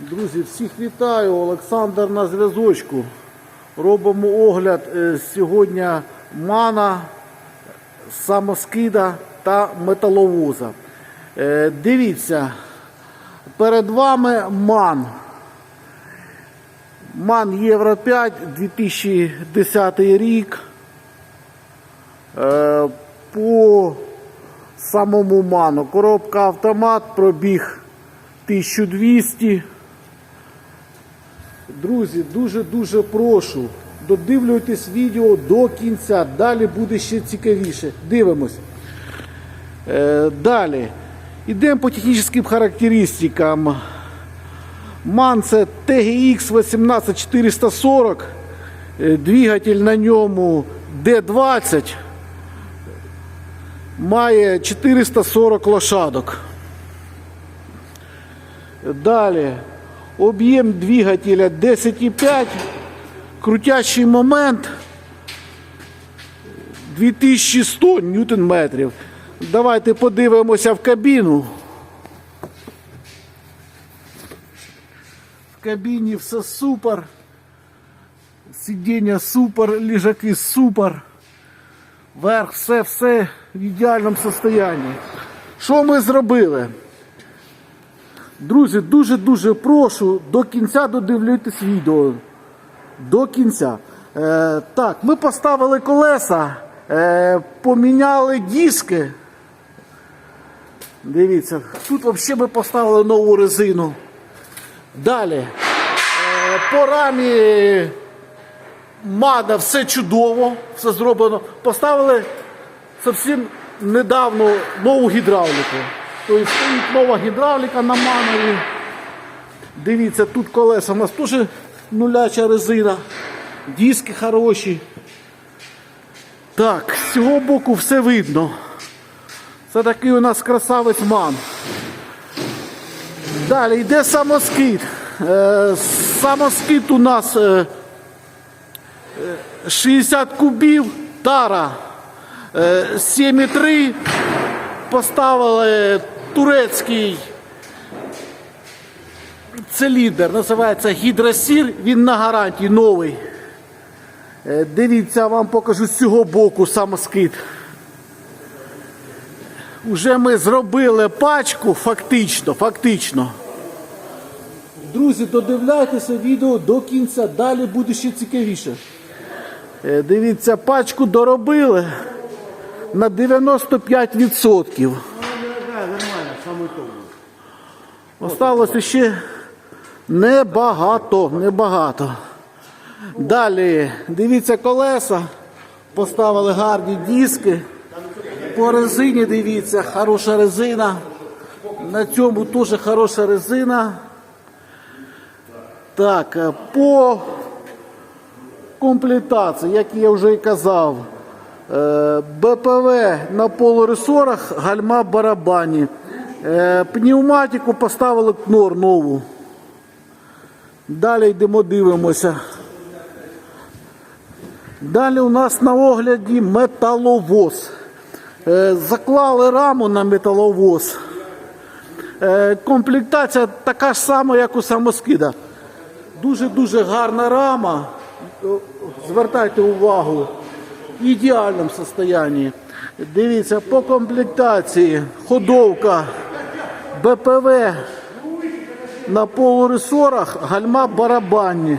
Друзі, всіх вітаю. Олександр на зв'язочку. Робимо огляд е, сьогодні мана, самоскида та металовоза. Е, Дивіться, перед вами ман. Ман Євро 5 2010 рік. Е, По самому ману. Коробка автомат, пробіг 1200. Друзі, дуже-дуже прошу. Додивлюйтесь відео до кінця. Далі буде ще цікавіше. Дивимось. Е, далі. Йдемо по технічним характеристикам. МАН це TGX 18440. Е, Двигатель на ньому D20. Має 440 лошадок. Далі. Об'єм двигателя 10,5. Крутящий момент 2100 ньютон метрів. Давайте подивимося в кабіну. В кабіні все супер. Сидіння супер, ліжаки супер. Верх, все, все в ідеальному стані. Що ми зробили? Друзі, дуже-дуже прошу до кінця додивлюйтесь відео. До кінця. Е, так, ми поставили колеса, е, поміняли диски. Дивіться, тут взагалі ми поставили нову резину. Далі. Е, по рамі Мада все чудово, все зроблено. Поставили зовсім недавно нову гідравліку. Тобто стоїть нова гідравліка на манові. Дивіться, тут колеса у нас теж нуляча резина, диски хороші. Так, з цього боку все видно. Це такий у нас красавець ман. Далі йде самоскид. Е, самоскид у нас е, е, 60 кубів, тара е, 7,3. Поставили турецький циліндр, називається гідросір, він на гарантії новий. Е, Дивіться, вам покажу з цього боку самоскид. Уже ми зробили пачку, фактично, фактично. Друзі, додивляйтеся відео до кінця, далі буде ще цікавіше. Е, Дивіться, пачку доробили на 95%. Осталося ще небагато, небагато. Далі, дивіться колеса. Поставили гарні диски. По резині дивіться, хороша резина. На цьому теж хороша резина. Так, е, по комплектації, як я вже і казав, е, БПВ на полуресорах, гальма барабані. Е, Пневматику поставили кнор нову. Далі йдемо дивимося. Далі у нас на огляді металовоз. Е, Заклали раму на металовоз. Е, Комплектація така ж сама, як у самоскида. Дуже-дуже гарна рама. Звертайте увагу. В ідеальному стані. Дивіться, по комплектації ходовка БПВ на полуресорах, гальма барабанні.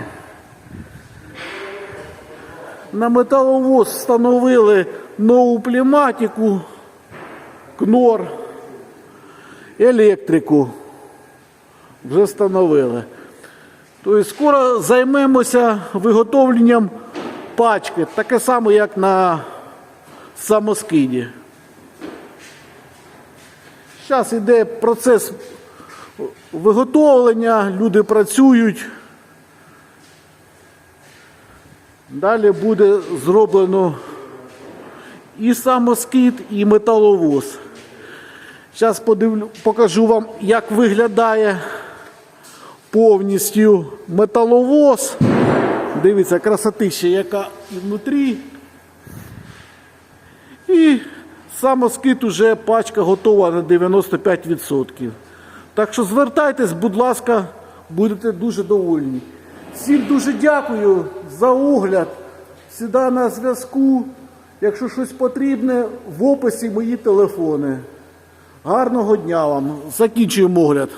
На металовоз встановили нову пневматику, кнор, електрику. Вже встановили. Тобто скоро займемося виготовленням пачки, таке саме, як на самоскиді. Зараз йде процес виготовлення, люди працюють. Далі буде зроблено і самоскид, і металовоз. Зараз покажу вам, як виглядає повністю металовоз. Дивіться, красотища, яка і внутрі. І самоскид уже пачка готова на 95%. Так що звертайтесь, будь ласка, будете дуже довольні. Всім дуже дякую за огляд. Сюди на зв'язку. Якщо щось потрібне, в описі мої телефони. Гарного дня вам. Закінчуємо огляд.